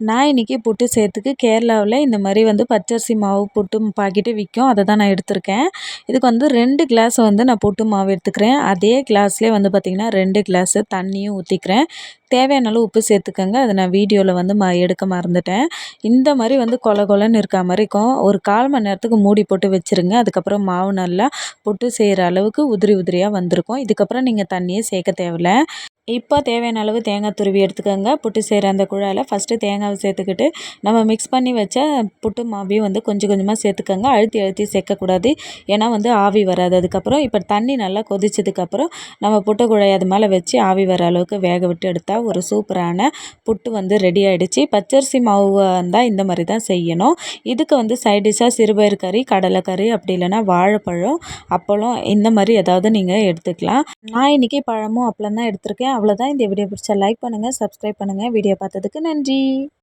நான் இன்றைக்கி புட்டு செய்கிறதுக்கு கேரளாவில் இந்த மாதிரி வந்து பச்சரிசி மாவு புட்டு பாக்கெட்டு விற்கும் அதை தான் நான் எடுத்திருக்கேன். இதுக்கு வந்து ரெண்டு கிளாஸ் வந்து நான் புட்டு மாவு எடுத்துக்கிறேன். அதே கிளாஸ்லேயே வந்து பார்த்திங்கன்னா ரெண்டு கிளாஸு தண்ணியும் ஊற்றிக்கிறேன் தேவையான அளவு உப்பு சேர்த்துக்கோங்க. அதை நான் வீடியோவில் வந்து ம எடுக்க மறந்துட்டேன். இந்த மாதிரி வந்து கொல கொலன்னு இருக்கா மாதிரி இருக்கும். ஒரு கால் மணி நேரத்துக்கு மூடி போட்டு வச்சுருங்க. அதுக்கப்புறம் மாவு நல்லா புட்டு செய்கிற அளவுக்கு உதிரி உதிரியாக வந்திருக்கும். இதுக்கப்புறம் நீங்கள் தண்ணியே சேர்க்க தேவையில்ல. இப்போ தேவையான அளவு தேங்காய் துருவி எடுத்துக்கோங்க. புட்டு செய்கிற அந்த குழாயில் ஃபஸ்ட்டு தேங்காவை சேர்த்துக்கிட்டு நம்ம மிக்ஸ் பண்ணி வச்ச புட்டு மாவையும் வந்து கொஞ்சம் கொஞ்சமாக சேர்த்துக்கோங்க. அழுத்தி அழுத்தி சேர்க்கக்கூடாது. ஏன்னா வந்து ஆவி வராது. அதுக்கப்புறம் இப்போ தண்ணி நல்லா கொதிச்சதுக்கப்புறம் நம்ம புட்டு குழாய் அது மேலே வச்சு ஆவி வர அளவுக்கு வேக விட்டு எடுத்தால் ஒரு சூப்பரான புட்டு வந்து ரெடி ஆகிடுச்சு பச்சரிசி மாவு இருந்தால் இந்த மாதிரி தான் செய்யணும். இதுக்கு வந்து சைடிஷாக சிறுபயிர் சிறுபயிறு கறி கடலைக்கறி அப்படி இல்லைன்னா வாழைப்பழம் அப்பளம் இந்த மாதிரி ஏதாவது நீங்கள் எடுத்துக்கலாம். நான் இன்றைக்கி பழமும் அப்பளம் தான் எடுத்திருக்கேன். அவ்வளோதான் இந்த வீடியோ பிடிச்சா லைக் பண்ணுங்கள் சப்ஸ்கிரைப் பண்ணுங்கள் வீடியோ பார்த்ததுக்கு நன்றி.